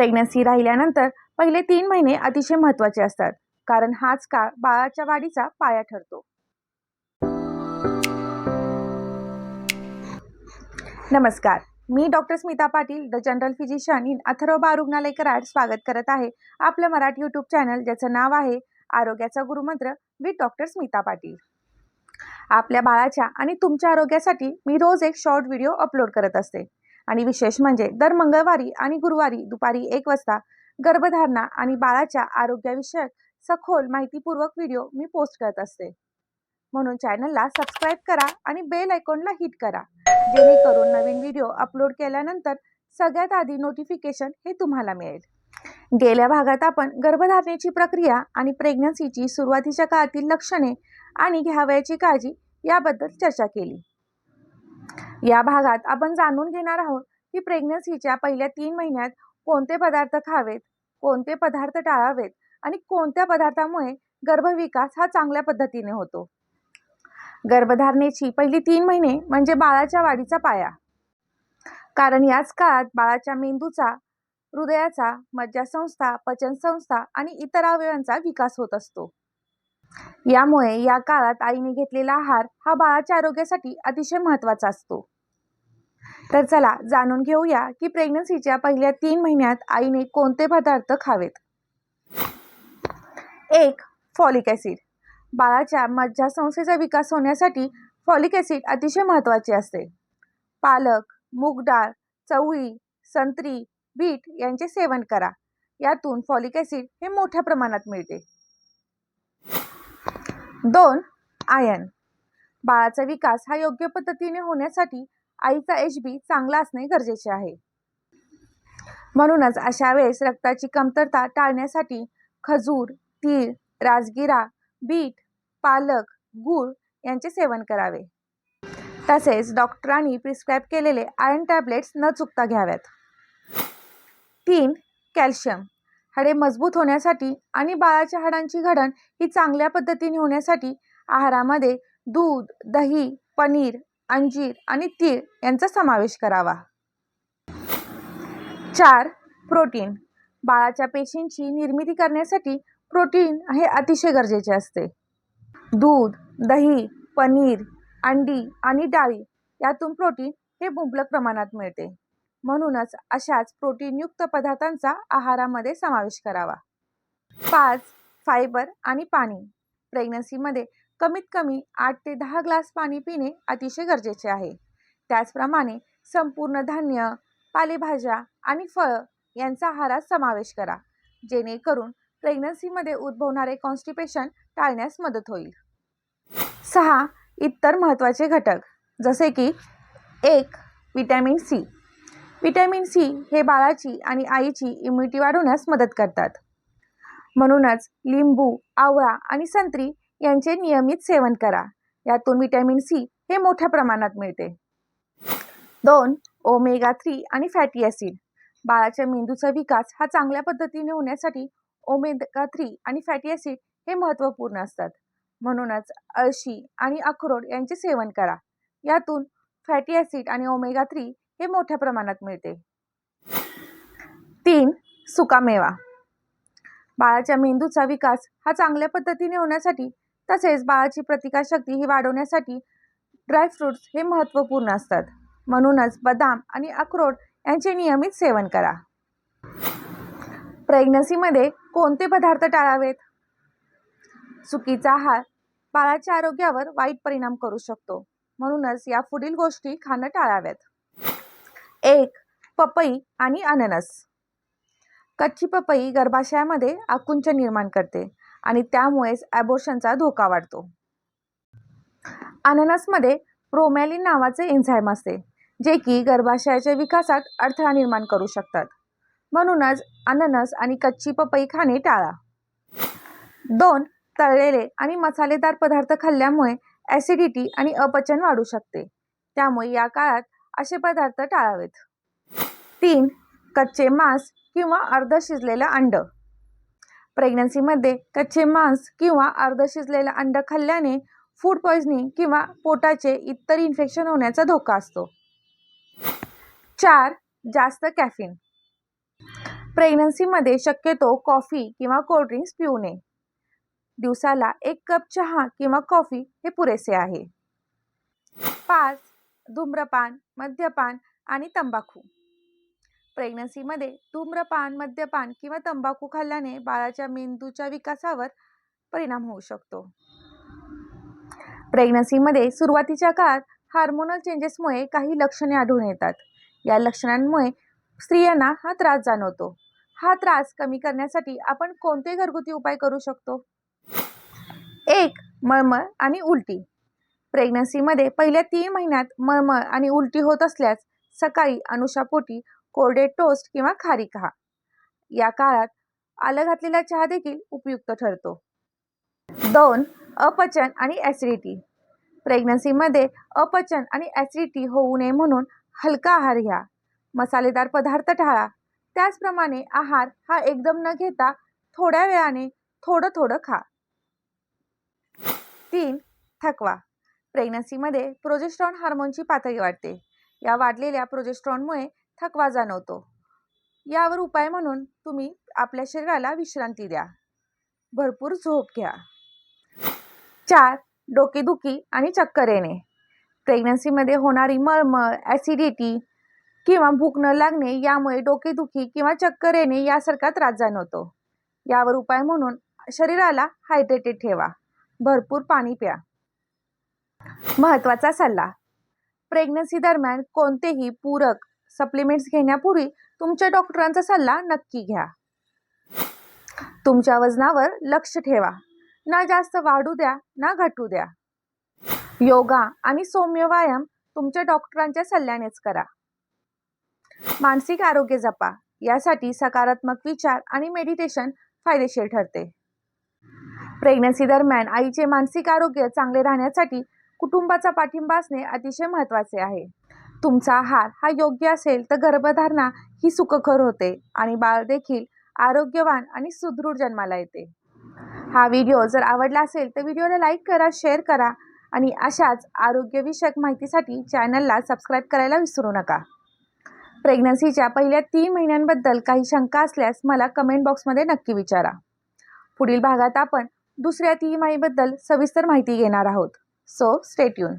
Pregnancy राहिल्यानंतर पहिले तीन महिने अतिशय महत्त्वाचे असतात कारण हाच काळ बाळाच्या वाढीचा पाया ठरतो. नमस्कार मी doctor Smita Patil the general physician in Atharva बाळ रुग्णालय कराड स्वागत करत आहे आपलं मराठी यूट्यूब चॅनल ज्याचं नाव आहे आरोग्याचा गुरुमंत्र विथ डॉक्टर स्मिता पाटील. आपल्या बाळाच्या आणि तुमच्या आरोग्यासाठी मी रोज एक शॉर्ट व्हिडिओ अपलोड करत असते. आणि विशेष म्हणजे दर मंगळवारी आणि गुरुवारी दुपारी एक वाजता गर्भधारणा आणि बाळाच्या आरोग्याविषयक सखोल माहितीपूर्वक व्हिडिओ मी पोस्ट करत असते. म्हणून चॅनलला सबस्क्राईब करा आणि बेल आयकॉनला हिट करा. जेणेकरून नवीन व्हिडिओ अपलोड केल्यानंतर सगळ्यात आधी नोटिफिकेशन हे तुम्हाला मिळेल. गेल्या भागात आपण गर्भधारणेची प्रक्रिया आणि प्रेग्नन्सीची सुरुवातीच्या काळातील लक्षणे आणि घ्यावयाची काळजी याबद्दल चर्चा केली. या भागात आपण जाणून घेणार आहोत की प्रेग्नन्सीच्या पहिल्या तीन महिन्यात कोणते पदार्थ खावेत कोणते पदार्थ टाळावेत आणि कोणत्या पदार्थामुळे गर्भविकास हा चांगल्या पद्धतीने होतो. गर्भधारणेची पहिली तीन महिने म्हणजे बाळाच्या वाढीचा पाया. कारण याच काळात बाळाच्या मेंदूचा हृदयाचा मज्जासंस्था पचनसंस्था आणि इतर अवयवांचा विकास होत असतो. यामुळे या काळात आईने घेतलेला आहार हा बाळाच्या आरोग्यासाठी अतिशय महत्त्वाचा असतो. तर चला जाणून घेऊया की प्रेग्नन्सीच्या पहिल्या तीन महिन्यात आईने कोणते पदार्थ खावेत. एक फॉलिक ॲसिड बाळाच्या मज्जासंस्थेचा विकास होण्यासाठी फॉलिक ॲसिड अतिशय महत्त्वाचे असते. पालक मूग डाळ चवळी संत्री बीट यांचे सेवन करा. यातून फॉलिक ॲसिड हे मोठ्या प्रमाणात मिळते. दोन आयन. बाळाचा विकास हा योग्य पद्धतीने होण्यासाठी आईचा एच बी चांगला असणे गरजेचे आहे. म्हणूनच अशा वेळेस रक्ताची कमतरता टाळण्यासाठी खजूर तीळ राजगिरा बीट पालक गूळ यांचे सेवन करावे. तसेच डॉक्टरांनी प्रिस्क्राईब केलेले आयर्न टॅबलेट्स न चुकता घ्याव्यात. तीन कॅल्शियम. हाडे मजबूत होण्यासाठी आणि बाळाच्या हाडांची घडण ही चांगल्या पद्धतीने होण्यासाठी आहारामध्ये दूध दही पनीर अंजीर आणि तीळ यांचा समावेश करावा. चार प्रोटीन. बाळाच्या पेशींची निर्मिती करण्यासाठी प्रोटीन हे अतिशय गरजेचे असते. दूध दही पनीर अंडी आणि डाळी यातून प्रोटीन हे मुबलक प्रमाणात मिळते. म्हणूनच अशाच प्रोटीनयुक्त पदार्थांचा आहारामध्ये समावेश करावा. पाच फायबर आणि पाणी. प्रेग्नन्सीमध्ये कमीत कमी आठ ते दहा ग्लास पाणी पिणे अतिशय गरजेचे आहे. त्याचप्रमाणे संपूर्ण धान्य पालेभाज्या आणि फळं यांचा आहारात समावेश करा जेणेकरून प्रेग्नन्सीमध्ये उद्भवणारे कॉन्स्टिपेशन टाळण्यास मदत होईल. सहा इतर महत्त्वाचे घटक जसे की एक विटॅमिन सी. विटॅमिन सी हे बाळाची आणि आईची इम्युनिटी वाढवण्यास मदत करतात. म्हणूनच लिंबू आवळा आणि संत्री यांचे नियमित सेवन करा. यातून विटॅमिन सी हे मोठ्या प्रमाणात मिळते. दोन ओमेगा थ्री आणि फॅटी ॲसिड बाळाच्या मेंदूचा विकास हा चांगल्या पद्धतीने होण्यासाठी ओमेगा थ्री आणि फॅटी ॲसिड हे महत्त्वपूर्ण असतात. म्हणूनच अळशी आणि अक्रोड यांचे सेवन करा. यातून फॅटी ॲसिड आणि ओमेगा थ्री हे मोठ्या प्रमाणात मिळते. तीन सुकामेवा बाळाच्या मेंदूचा विकास हा चांगल्या पद्धतीने होण्यासाठी तसेच बाळाची प्रतिकारशक्ती ही वाढवण्यासाठी ड्रायफ्रूट्स हे महत्त्वपूर्ण असतात. म्हणूनच बदाम आणि अक्रोड यांचे नियमित सेवन करा. प्रेग्नन्सीमध्ये कोणते पदार्थ टाळावेत? चुकीचा आहार बाळाच्या आरोग्यावर वाईट परिणाम करू शकतो. म्हणूनच या पुढील गोष्टी खाणं टाळाव्यात. एक पपई आणि अननस. कच्ची पपई गर्भाशयामध्ये आकुंचन निर्माण करते आणि त्यामुळेच ॲबोर्शनचा धोका वाढतो. अननसमध्ये प्रोमॅलिन नावाचे एन्झाईम असते जे की गर्भाशयाच्या विकासात अडथळा निर्माण करू शकतात. म्हणूनच अननस आणि कच्ची पपई खाणे टाळा. दोन तळलेले आणि मसालेदार पदार्थ खाल्ल्यामुळे ॲसिडिटी आणि अपचन वाढू शकते. त्यामुळे या काळात असे पदार्थ टाळावेत. तीन कच्चे मांस किंवा अर्ध शिजलेलं अंड. प्रेग्नन्सीमध्ये कच्चे मांस किंवा अर्ध शिजलेलं अंड खाल्ल्याने फूड पॉइझनिंग किंवा पोटाचे इतर इन्फेक्शन होण्याचा धोका असतो. चार जास्त कॅफिन. प्रेग्नन्सीमध्ये शक्यतो कॉफी किंवा कोल्ड्रिंक्स पिऊ नये. दिवसाला एक कप चहा किंवा कॉफी हे पुरेसे आहे. पाच धूम्रपान मद्यपान आणि तंबाखू. प्रेग्नन्सीमध्ये धूम्रपान मद्यपान किंवा तंबाखू खाल्ल्याने बाळाच्या मेंदूच्या विकासावर परिणाम होऊ शकतो. प्रेग्नन्सीमध्ये सुरुवातीच्या काळात हार्मोनल चेंजेसमुळे काही लक्षणे आढळून येतात. या लक्षणांमुळे स्त्रियांना हा त्रास जाणवतो. हा त्रास कमी करण्यासाठी आपण कोणते घरगुती उपाय करू शकतो? एक मळमळ आणि उलटी. प्रेग्नन्सीमध्ये पहिल्या तीन महिन्यात मळमळ आणि उलटी होत असल्यास सकाळी अनुषापोटी कोरडे टोस्ट किंवा खारी खा. या काळात आलं घातलेला चहा देखील उपयुक्त ठरतो. दोन अपचन आणि ॲसिडिटी प्रेग्नन्सीमध्ये अपचन आणि ॲसिडिटी होऊ नये म्हणून हलका आहार घ्या. मसालेदार पदार्थ टाळा. त्याचप्रमाणे आहार हा एकदम न घेता थोड्या वेळाने थोडं थोडं खा. तीन थकवा. प्रेग्नन्सीमध्ये प्रोजेस्ट्रॉन हार्मोनची पातळी वाढते. या वाढलेल्या प्रोजेस्ट्रॉनमुळे थकवा जाणवतो यावर उपाय म्हणून तुम्ही आपल्या शरीराला विश्रांती द्या. भरपूर झोप घ्या. चार डोकेदुखी आणि चक्कर येणे. प्रेग्नन्सीमध्ये होणारी मळमळ ॲसिडिटी किंवा भूक न लागणे यामुळे डोकेदुखी किंवा चक्कर येणे यासारखा त्रास जाणवतो. यावर उपाय म्हणून शरीराला हायड्रेटेड ठेवा. भरपूर पाणी प्या. महत्त्वाचा सल्ला. प्रेग्नन्सी दरम्यान कोणतेही पूरक सप्लिमेंट्स घेण्यापूर्वी तुमच्या डॉक्टरांचा सल्ला नक्की घ्या. तुमच्या वजनावर लक्ष ठेवा. ना जास्त वाढू द्या ना घटू द्या. योगा आणि सौम्य व्यायाम तुमच्या डॉक्टरांच्या सल्ल्यानेच करा. मानसिक आरोग्य जपा. यासाठी सकारात्मक विचार आणि मेडिटेशन फायदेशीर ठरते. प्रेग्नन्सी दरम्यान आईचे मानसिक आरोग्य चांगले राहण्यासाठी कुटुंबाचा पाठिंबा असणे अतिशय महत्त्वाचे आहे. तुमचा आहार हा योग्य असेल तर गर्भधारणा ही सुखकर होते आणि बाळ देखील आरोग्यवान आणि सुदृढ जन्माला येते. हा व्हिडिओ जर आवडला असेल तर व्हिडिओला लाईक करा शेअर करा आणि अशाच आरोग्यविषयक माहितीसाठी चॅनलला सबस्क्राईब करायला विसरू नका. प्रेग्नन्सीच्या पहिल्या तीन महिन्यांबद्दल काही शंका असल्यास मला कमेंट बॉक्समध्ये नक्की विचारा. पुढील भागात आपण दुसऱ्या तिमाहीबद्दल सविस्तर माहिती घेणार आहोत. So stay tuned